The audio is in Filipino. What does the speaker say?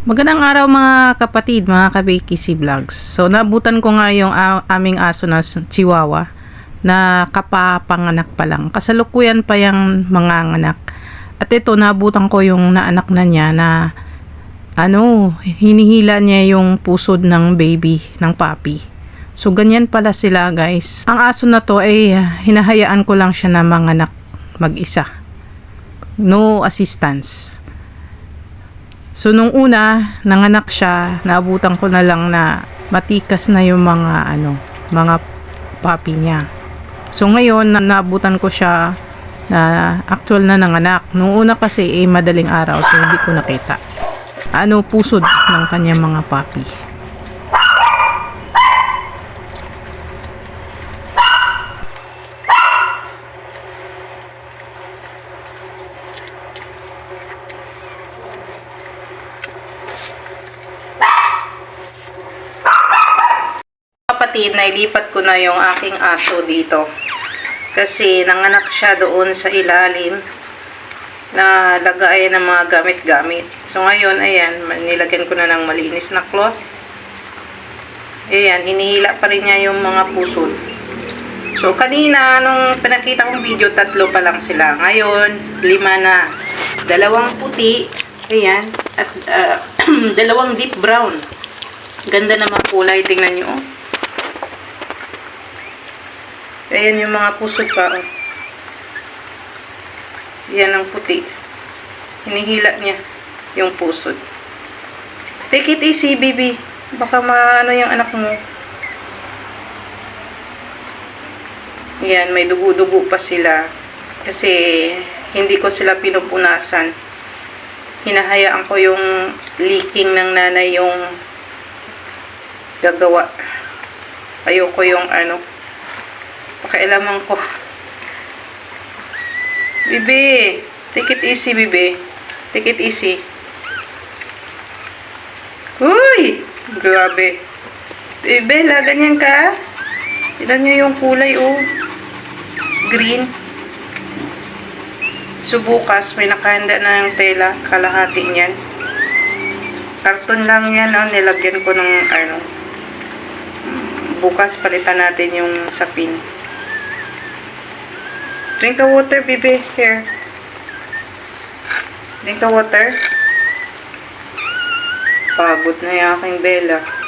Magandang araw mga kapatid, mga kabakisi vlogs. So nabutan ko nga yung aming aso na chihuahua na kapapanganak pa lang. Kasalukuyan pa yung mga anak. At ito nabutan ko yung naanak na niya na ano, hinihila niya yung pusod ng baby, ng puppy. So ganyan pala sila guys. Ang aso na to ay ah, hinahayaan ko lang siya na manganak mag-isa. No assistance. So nung una, nanganak siya, naabutan ko na lang na matikas na yung mga ano, mga papi niya. So ngayon, na- naabutan ko siya na actual na nanganak. Nung una kasi eh madaling araw so hindi ko nakita. Ano pusod ng kanyang mga papi. Kapatid, nailipat ko na yung aking aso dito. Kasi nanganak siya doon sa ilalim na lagayan ng mga gamit-gamit. So ngayon, ayan, nilagyan ko na ng malinis na cloth. Ayan, hinihila pa rin niya yung mga pusod. So kanina, nung pinakita kong video, tatlo pa lang sila. Ngayon, lima na. Dalawang puti, ayan, at ah, dalawang deep brown. Ganda na mga kulay, tingnan nyo. oh. Ayan yung mga pusod pa. Oh. Yan ang puti. Hinihila niya yung pusod. Take it easy, baby. Baka maano yung anak mo. Yan, may dugo-dugo pa sila. Kasi hindi ko sila pinupunasan. Hinahayaan ko yung leaking ng nanay yung gagawa. Ayoko yung ano, Pakailaman ko. Bibi, take it easy, Bibi. Take it easy. Uy! Grabe. Bibi, la, ganyan ka? Tignan nyo yung kulay, oh. Green. So, may nakahanda na ng tela. Kalahati niyan. Karton lang yan, oh. Nilagyan ko ng, ano, bukas palitan natin yung sapin. Drink the water, baby. Here. Drink the water. Pagod na yung aking Bella.